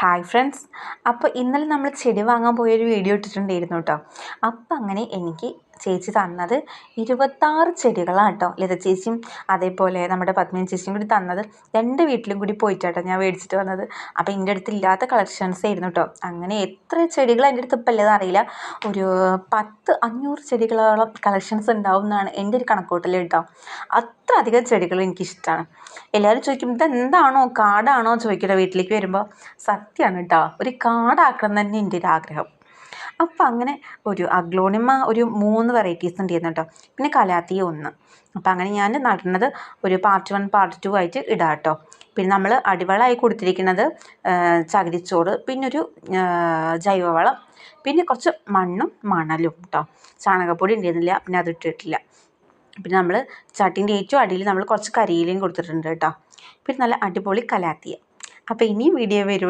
Hi friends അപ്പോൾ ഇന്നലെ നമ്മൾ ചെടി വാങ്ങാൻ പോയൊരു വീഡിയോ ഇട്ടിട്ടുണ്ടായിരുന്നു കേട്ടോ അപ്പം അങ്ങനെ എനിക്ക് ചേച്ചി തന്നത് ഇരുപത്താറ് ചെടികളാണ് കേട്ടോ ലത ചേച്ചിയും അതേപോലെ നമ്മുടെ പത്മിനി ചേച്ചിയും കൂടി തന്നത് രണ്ട് വീട്ടിലും കൂടി പോയിട്ടാട്ടോ ഞാൻ മേടിച്ചിട്ട് വന്നത്. അപ്പോൾ എന്റെ അടുത്ത് ഇല്ലാത്ത കളക്ഷൻസ് ആയിരുന്നു കേട്ടോ അങ്ങനെ എത്ര ചെടികൾ എന്റെ അടുത്ത് ഇപ്പം ഉള്ളത് അറിയില്ല. ഒരു പത്ത് അഞ്ഞൂറ് ചെടികളോളം കളക്ഷൻസ് ഉണ്ടാവും എന്നാണ് എന്റെ ഒരു കണക്കൂട്ടൽ കേട്ടോ അത്ര അധികം ചെടികൾ എനിക്കിഷ്ടമാണ് എല്ലാവരും ചോദിക്കും ഇത് എന്താണോ കാടാണോ? ചോദിക്കട്ടെ വീട്ടിലേക്ക് വരുമ്പോൾ സത്യമാണ് കേട്ടോ ഒരു കാടാക്കണം തന്നെ എന്റെ ഒരു ആഗ്രഹം. അപ്പം അങ്ങനെ ഒരു അഗ്ലോണിമ ഒരു മൂന്ന് വെറൈറ്റീസ് ഉണ്ടായിരുന്നു കേട്ടോ പിന്നെ കലാത്തി ഒന്ന്. അപ്പം അങ്ങനെ ഞാൻ നടുന്നത് ഒരു പാർട്ട് വൺ പാർട്ട് ടു ആയിട്ട് ഇടാം കേട്ടോ പിന്നെ നമ്മൾ അടിവളമായി കൊടുത്തിരിക്കുന്നത് ചകിരിച്ചോറ് പിന്നെ ഒരു ജൈവവളം പിന്നെ കുറച്ച് മണ്ണും മണലും കേട്ടോ ചാണകപ്പൊടി ഉണ്ടായിരുന്നില്ല പിന്നെ അത് ഇട്ടിട്ടില്ല. പിന്നെ നമ്മൾ ചട്ടിന്റെ ഏറ്റവും അടിയിൽ നമ്മൾ കുറച്ച് കരിയിലയും കൊടുത്തിട്ടുണ്ട് കേട്ടോ പിന്നെ നല്ല അടിപൊളി കലാത്തിയ. അപ്പോൾ ഇനിയും വീഡിയോ വരും.